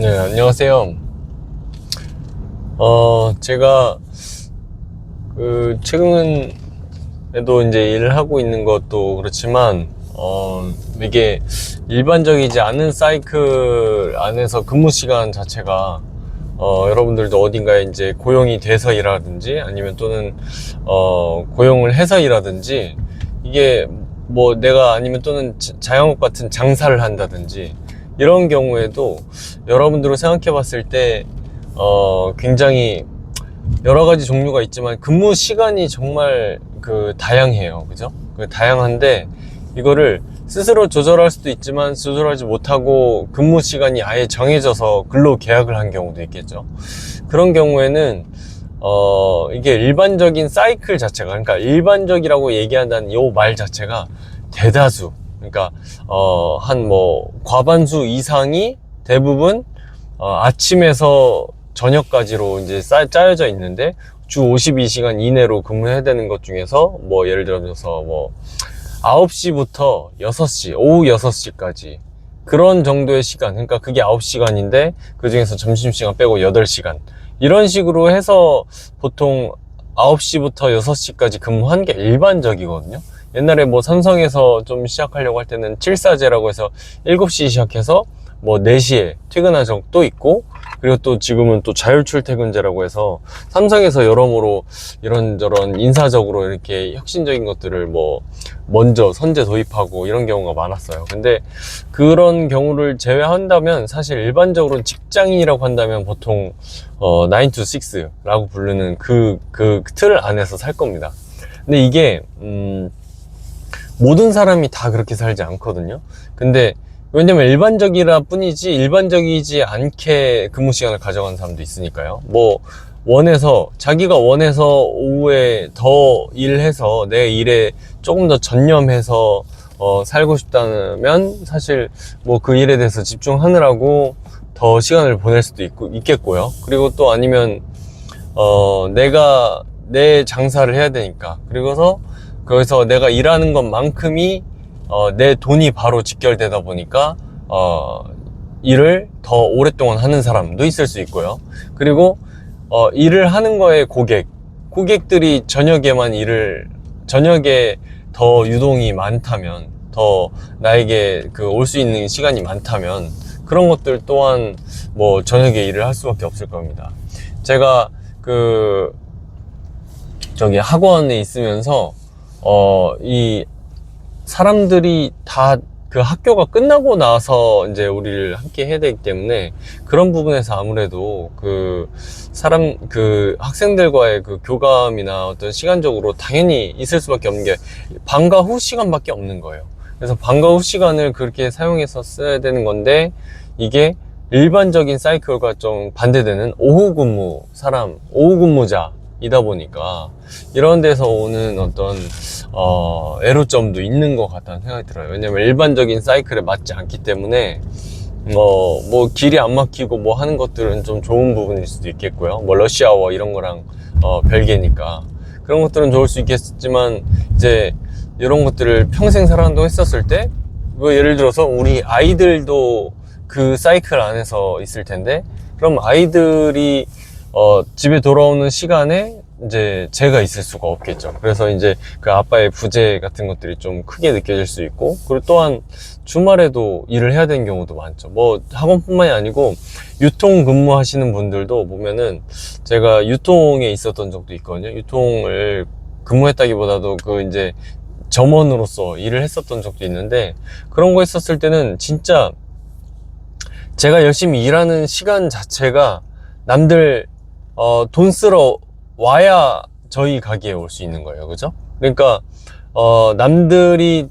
네, 안녕하세요. 어, 제가 그 최근에도 이제 일을 하고 있는 것도 그렇지만 어, 이게 일반적이지 않은 사이클 안에서 근무 시간 자체가 어, 여러분들도 어딘가에 이제 고용이 돼서 일하든지 아니면 또는 어, 고용을 해서 일하든지 이게 뭐 내가 아니면 또는 자- 자영업 같은 장사를 한다든지 이런 경우에도 여러분들로 생각해 봤을 때 어, 굉장히 여러 가지 종류가 있지만 근무 시간이 정말 그 다양해요. 그죠? 그 다양한데 이거를 스스로 조절할 수도 있지만 조절하지 못하고 근무 시간이 아예 정해져서 근로 계약을 한 경우도 있겠죠. 그런 경우에는 어 이게 일반적인 사이클 자체가 그러니까 일반적이라고 얘기한다는 요 말 자체가 대다수 그러니까 어 한 뭐 과반수 이상이 대부분 어, 아침에서 저녁까지로 이제 쌓, 짜여져 있는데 주 52시간 이내로 근무해야 되는 것 중에서 뭐 예를 들어서 뭐 9시부터 6시, 오후 6시까지 그런 정도의 시간, 그러니까 그게 9시간인데 그 중에서 점심시간 빼고 8시간 이런 식으로 해서 보통 9시부터 6시까지 근무한 게 일반적이거든요. 옛날에 뭐 삼성에서 좀 시작하려고 할 때는 7사제라고 해서 7시 시작해서 뭐 4시에 퇴근한 적도 있고 그리고 또 지금은 또 자율 출퇴근제라고 해서 삼성에서 여러모로 이런저런 인사적으로 이렇게 혁신적인 것들을 뭐 먼저 선제 도입하고 이런 경우가 많았어요. 근데 그런 경우를 제외한다면 사실 일반적으로 직장인이라고 한다면 보통 어, 9 to 6라고 부르는 그, 그 틀 안에서 살 겁니다. 근데 이게, 음, 모든 사람이 다 그렇게 살지 않거든요. 근데 왜냐면 일반적이라 뿐이지 일반적이지 않게 근무 시간을 가져가는 사람도 있으니까요. 뭐 원해서 자기가 원해서 오후에 더 일해서 내 일에 조금 더 전념해서 어, 살고 싶다면 사실 뭐 그 일에 대해서 집중하느라고 더 시간을 보낼 수도 있고 있겠고요. 그리고 또 아니면 어, 내가 내 장사를 해야 되니까 그리고서 거기서 내가 일하는 것만큼이 어, 내 돈이 바로 직결되다 보니까 어, 일을 더 오랫동안 하는 사람도 있을 수 있고요. 그리고 어, 일을 하는 거에 고객, 고객들이 저녁에만 일을 저녁에 더 유동이 많다면 더 나에게 그 올 수 있는 시간이 많다면 그런 것들 또한 뭐 저녁에 일을 할 수밖에 없을 겁니다. 제가 그 저기 학원에 있으면서 어 이 사람들이 다 그 학교가 끝나고 나서 이제 우리를 함께 해야 되기 때문에 그런 부분에서 아무래도 그 사람 그 학생들과의 그 교감이나 어떤 시간적으로 당연히 있을 수밖에 없는 게 방과 후 시간밖에 없는 거예요. 그래서 방과 후 시간을 그렇게 사용해서 써야 되는 건데 이게 일반적인 사이클과 좀 반대되는 오후 근무 사람, 오후 근무자 이다 보니까 이런 데서 오는 어떤 어, 애로점도 있는 것 같다는 생각이 들어요. 왜냐면 일반적인 사이클에 맞지 않기 때문에 뭐, 뭐 길이 안 막히고 뭐 하는 것들은 좀 좋은 부분일 수도 있겠고요. 뭐 러시아워 이런 거랑 어, 별개니까 그런 것들은 좋을 수 있겠지만 이제 이런 것들을 평생 살아간다고 했었을 때, 뭐 예를 들어서 우리 아이들도 그 사이클 안에서 있을 텐데, 그럼 아이들이 어, 집에 돌아오는 시간에 이제 제가 있을 수가 없겠죠. 그래서 이제 그 아빠의 부재 같은 것들이 좀 크게 느껴질 수 있고, 그리고 또한 주말에도 일을 해야 되는 경우도 많죠. 뭐 학원뿐만이 아니고 유통 근무하시는 분들도 보면은 제가 유통에 있었던 적도 있거든요. 유통을 근무했다기보다도 그 이제 점원으로서 일을 했었던 적도 있는데 그런 거 했었을 때는 진짜 제가 열심히 일하는 시간 자체가 남들 어, 돈 쓰러 와야 저희 가게에 올 수 있는 거예요. 그죠? 그러니까 어, 남들이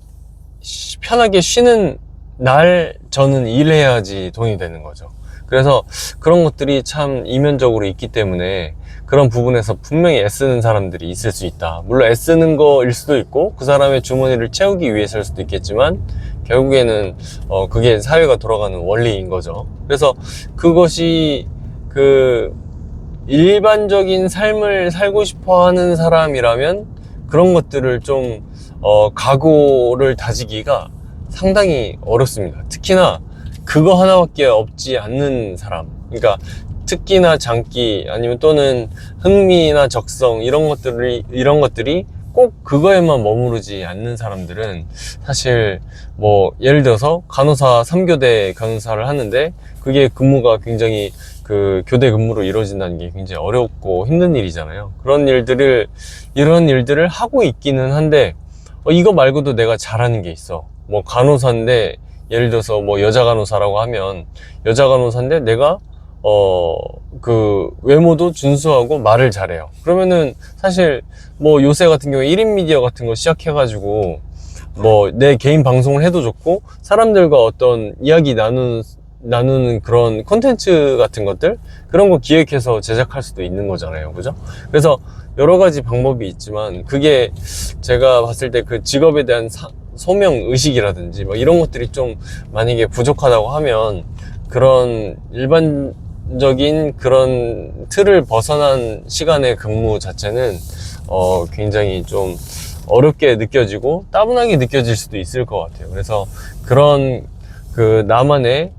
쉬- 편하게 쉬는 날 저는 일해야지 돈이 되는 거죠. 그래서 그런 것들이 참 이면적으로 있기 때문에 그런 부분에서 분명히 애쓰는 사람들이 있을 수 있다. 물론 애쓰는 거일 수도 있고 그 사람의 주머니를 채우기 위해서일 수도 있겠지만 결국에는 어 그게 사회가 돌아가는 원리인 거죠. 그래서 그것이 그 일반적인 삶을 살고 싶어 하는 사람이라면 그런 것들을 좀 어, 각오를 다지기가 상당히 어렵습니다. 특히나 그거 하나밖에 없지 않는 사람. 그러니까 특기나 장기 아니면 또는 흥미나 적성 이런 것들이 이런 것들이 꼭 그거에만 머무르지 않는 사람들은 사실 뭐 예를 들어서 간호사 3교대 간호사를 하는데 그게 근무가 굉장히 그 교대 근무로 이루어진다는 게 굉장히 어렵고 힘든 일이잖아요. 그런 일들을 이런 일들을 하고 있기는 한데 어, 이거 말고도 내가 잘하는 게 있어. 뭐 간호사인데 예를 들어서 뭐 여자 간호사라고 하면 여자 간호사인데 내가 어 그 외모도 준수하고 말을 잘해요. 그러면은 사실 뭐 요새 같은 경우에 1인 미디어 같은 거 시작해 가지고 뭐 내 개인 방송을 해도 좋고 사람들과 어떤 이야기 나누는 나누는 그런 콘텐츠 같은 것들 그런 거 기획해서 제작할 수도 있는 거잖아요 그죠 그래서 여러 가지 방법이 있지만 그게 제가 봤을 때 그 직업에 대한 사- 소명 의식이라든지 뭐 이런 것들이 좀 만약에 부족하다고 하면 그런 일반적인 그런 틀을 벗어난 시간의 근무 자체는 어 굉장히 좀 어렵게 느껴지고 따분하게 느껴질 수도 있을 것 같아요. 그래서 그런 그 나만의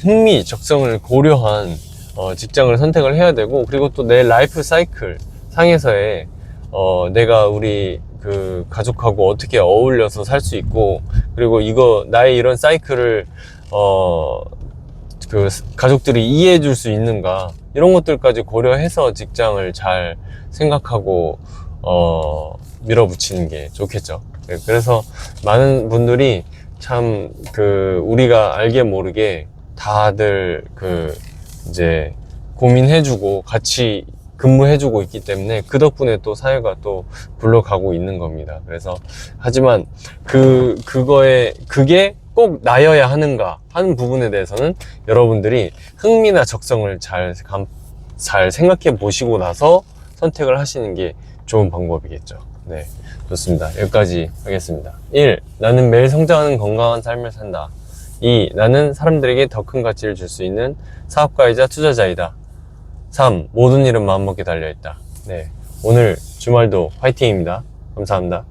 흥미, 적성을 고려한 어, 직장을 선택을 해야 되고 그리고 또 내 라이프 사이클 상에서의 어, 내가 우리 그 가족하고 어떻게 어울려서 살 수 있고 그리고 이거 나의 이런 사이클을 어, 그 가족들이 이해해 줄 수 있는가 이런 것들까지 고려해서 직장을 잘 생각하고 어, 밀어붙이는 게 좋겠죠. 네, 그래서 많은 분들이 참 그 우리가 알게 모르게 다들 그 이제 고민해주고 같이 근무해주고 있기 때문에 그 덕분에 또 사회가 또 굴러가고 있는 겁니다. 그래서 하지만 그 그거에 그게 꼭 나여야 하는가 하는 부분에 대해서는 여러분들이 흥미나 적성을 잘, 감- 잘 생각해 보시고 나서 선택을 하시는 게 좋은 방법이겠죠. 네. 좋습니다. 여기까지 하겠습니다. 1. 나는 매일 성장하는 건강한 삶을 산다. 2. 나는 사람들에게 더 큰 가치를 줄 수 있는 사업가이자 투자자이다. 3. 모든 일은 마음먹기 달려있다. 네. 오늘 주말도 화이팅입니다. 감사합니다.